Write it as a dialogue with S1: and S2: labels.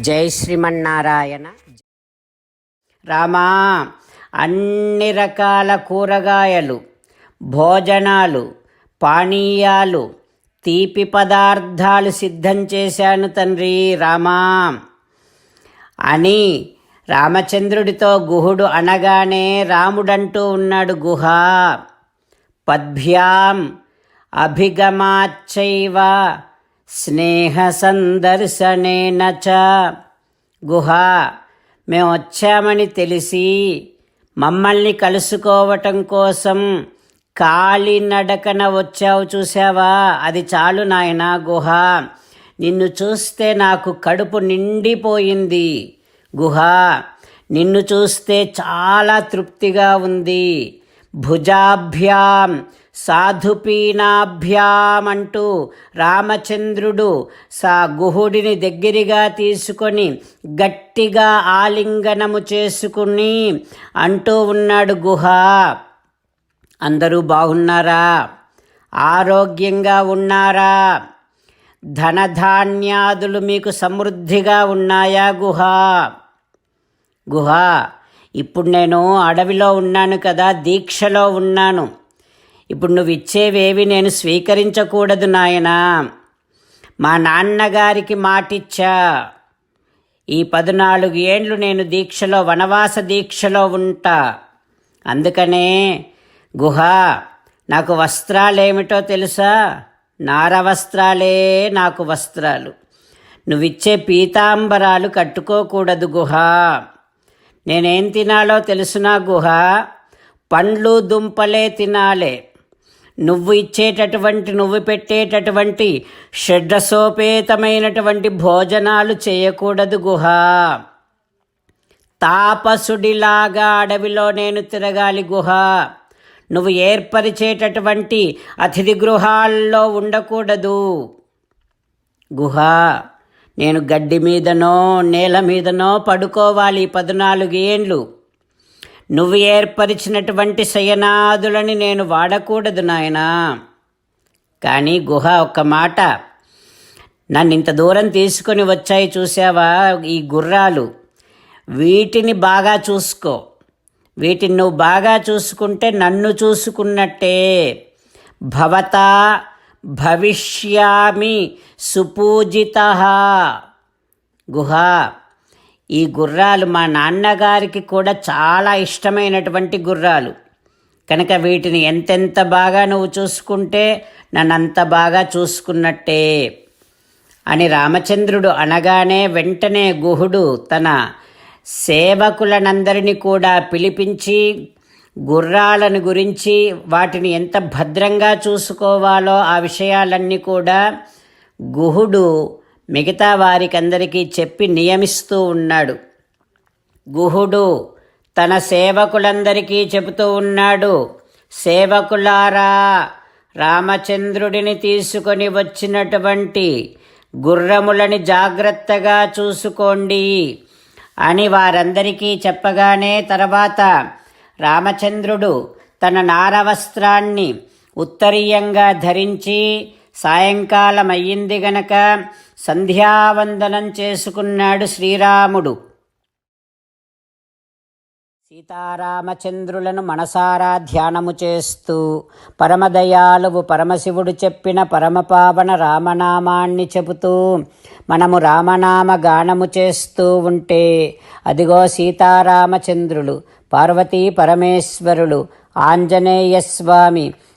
S1: జై శ్రీమన్నారాయణ. రామా అన్ని రకాల కూరగాయలు భోజనాలు పానీయాలు తీపి పదార్థాలు సిద్ధం చేశాను తండ్రి రామా. అని రామచంద్రుడితో గుహుడు అనగానే రాముడంటూ ఉన్నాడు గుహ. పద్భ్యాం అభిగమాచ్చైవ స్నేహ సందర్శనేన చ. గుహ మేము వచ్చామని తెలిసి మమ్మల్ని కలుసుకోవటం కోసం కాలినడకన వచ్చావు చూసావా అది చాలు నాయనా గుహ. నిన్ను చూస్తే నాకు కడుపు నిండిపోయింది. గుహ నిన్ను చూస్తే చాలా తృప్తిగా ఉంది. భుజాభ్యాం సాధుపీనాభ్యాం అంటూ రామచంద్రుడు సా గుహుడిని దగ్గరగా తీసుకొని గట్టిగా ఆలింగనము చేసుకుని అంటూ ఉన్నాడు గుహ. అందరూ బాగున్నారా? ఆరోగ్యంగా ఉన్నారా? ధనధాన్యాదులు మీకు సమృద్ధిగా ఉన్నాయా గుహ? గుహ ఇప్పుడు నేను అడవిలో ఉన్నాను కదా దీక్షలో ఉన్నాను. ఇప్పుడు నువ్వు ఇచ్చేవేవి నేను స్వీకరించకూడదు నాయనా. మా నాన్నగారికి మాటిచ్చా. ఈ పద్నాలుగు ఏండ్లు నేను దీక్షలో వనవాస దీక్షలో ఉంటా. అందుకనే గుహ నాకు వస్త్రాలేమిటో తెలుసా? నార వస్త్రాలే నాకు వస్త్రాలు. నువ్విచ్చే పీతాంబరాలు కట్టుకోకూడదు గుహ. నేనేం తినాలో తెలుసునా గుహ? పండ్లు దుంపలే తినాలే. నువ్వు ఇచ్చేటటువంటి నువ్వు పెట్టేటటువంటి షడ్రసోపేతమైనటువంటి భోజనాలు చేయకూడదు గుహ. తాపసుడిలాగా అడవిలో నేను తిరగాలి గుహ. నువ్వు ఏర్పరిచేటటువంటి అతిథి గృహాల్లో ఉండకూడదు. గుహ నేను గడ్డి మీదనో నేల మీదనో పడుకోవాలి పద్నాలుగు ఏండ్లు నువ్వు ఏర్పరిచినటువంటి శయనాదులని నేను వాడకూడదు నాయనా. కానీ గుహ ఒక్క మాట. నన్ను ఇంత దూరం తీసుకొని వచ్చాయి చూసావా ఈ గుర్రాలు. వీటిని బాగా చూసుకో. వీటిని నువ్వు బాగా చూసుకుంటే నన్ను చూసుకున్నట్టే. భవత భవిష్యామి సుపూజిత. గుహ ఈ గుర్రాలు మా నాన్నగారికి కూడా చాలా ఇష్టమైనటువంటి గుర్రాలు. కనుక వీటిని ఎంతెంత బాగా నువ్వు చూసుకుంటే నన్నంత బాగా చూసుకున్నట్టే అని రామచంద్రుడు అనగానే వెంటనే గుహుడు తన సేవకులనందరినీ కూడా పిలిపించి గుర్రాలను గురించి వాటిని ఎంత భద్రంగా చూసుకోవాలో ఆ విషయాలన్నీ కూడా గుహుడు మిగతా వారికందరికీ చెప్పి నియమిస్తూ ఉన్నాడు. గుహుడు తన సేవకులందరికీ చెబుతూ ఉన్నాడు సేవకులారా రామచంద్రుడిని తీసుకొని వచ్చినటువంటి గుర్రములని జాగ్రత్తగా చూసుకోండి అని వారందరికీ చెప్పగానే తర్వాత రామచంద్రుడు తన నారవస్త్రాన్ని ఉత్తరీయంగా ధరించి సాయంకాలమయ్యింది గనక సంధ్యావందనం చేసుకున్నాడు శ్రీరాముడు. సీతారామచంద్రులను మనసారా ధ్యానము చేస్తూ పరమదయాలువు పరమశివుడు చెప్పిన పరమపావన రామనామాన్ని చెబుతూ మనము రామనామ గానము చేస్తూ ఉంటే అదిగో సీతారామచంద్రులు పార్వతీ పరమేశ్వరులు ఆంజనేయస్వామి